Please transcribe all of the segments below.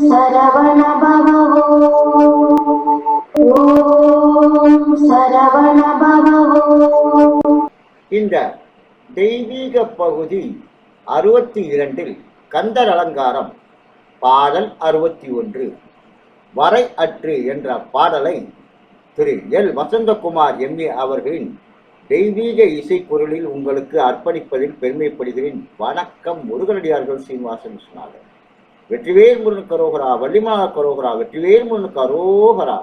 இந்த தெய்வீக பகுதி அறுபத்தி இரண்டில் கந்தர் அலங்காரம் பாடல் அறுபத்தி ஒன்று. வரை அற்று என்ற பாடலை திரு எல். வசந்தகுமார் எம்ஏ அவர்களின் தெய்வீக இசைக்குரலில் உங்களுக்கு அர்ப்பணிப்பதில் பெருமைப்படுகிறேன். வணக்கம் முருகனடியார்கள் சீனிவாசன் விஸ்வநாதன் வெற்றிவேல் முருகனுக்கு அரோகரா வள்ளிமா கரோகரா வெற்றிவேல் முருகனுக்கு அரோகரா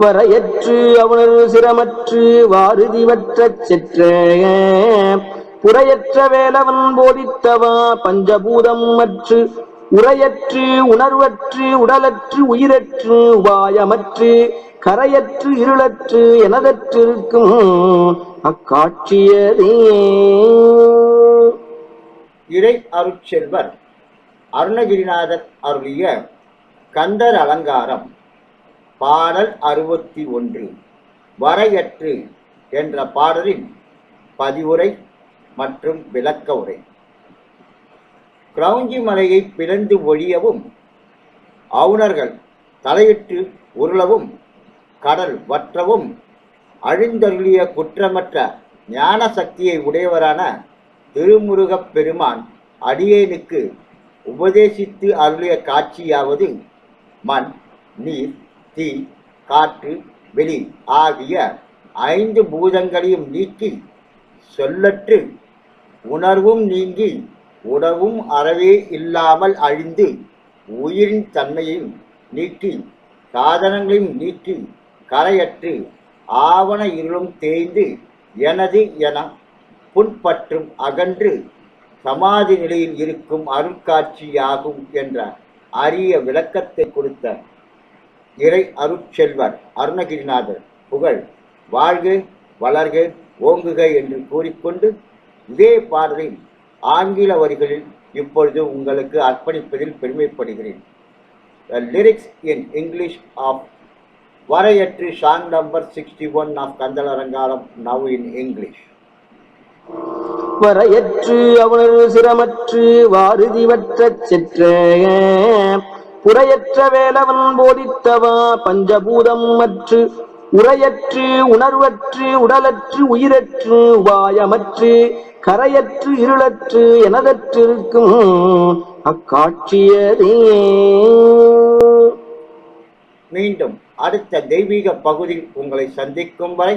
வரையற்று அவனர் சிரமற்று வாருதிவற்றச் செற்ற புறையற்ற வேலவன் போதித்தவா பஞ்சபூதம் அற்று உரையற்று உணர்வற்று உடலற்று உயிரற்று உபாயமற்று கரையற்று இருளற்று எனதற்றிருக்கும் அக்காட்சியதே. இறை அருட்செல்வர் அருணகிரிநாதர் அருளிய கந்தர் அலங்காரம் பாடல் அறுபத்தி ஒன்று வரையற்று என்ற பாடலின் பதிவுரை மற்றும் விளக்க உரை. கிரௌஞ்சி மலையை பிளந்து ஒழியவும் அவுணர்கள் தலையிட்டு உருளவும் கடல் வற்றவும் அழிந்தருளிய குற்றமற்ற ஞான சக்தியை உடையவரான திருமுருகப் பெருமான் அடியேனுக்கு உபதேசித்து அருளிய காட்சியாவது மண் நீர் தீ காற்று வெளி ஆகிய ஐந்து பூதங்களையும் நீக்கி சொல்லற்று உணர்வும் நீங்கி உணவும் அறவே இல்லாமல் அழிந்து உயிரின் தன்மையையும் நீக்கி சாதனங்களையும் நீக்கி கரையற்று ஆவண இருளும் தேய்ந்து எனது என புண்பற்றும் அகன்று சமாதி நிலையில் இருக்கும் அருட்காட்சியாகும் என்ற அரிய விளக்கத்தை கொடுத்த இறை அருட்செல்வர் அருணகிரிநாதர் புகழ் வாழ்க வளர்க ஓங்குக என்று கூறிக்கொண்டு இதே பாடலில் ஆங்கில வரிகளில் இப்பொழுது உங்களுக்கு அர்ப்பணிப்பதில் பெருமைப்படுகிறேன். Lyrics in English of English of வரையற்று song number 61 of Kandar Alankaram now in English வரையற்று அவனது சிரமற்று வாருதிவற்றச் செற்ற. புறையற்ற வேலவன் போதித்தவா பஞ்சபூதம் அற்று உரையற்று உணர்வற்று உடலற்று உயிரற்று உபாயமற்று கரையற்று இருளற்று எனதற்றிருக்கும் அக்காட்சியதே. மீண்டும் அடுத்த தெய்வீக பகுதியில் உங்களை சந்திக்கும் வரை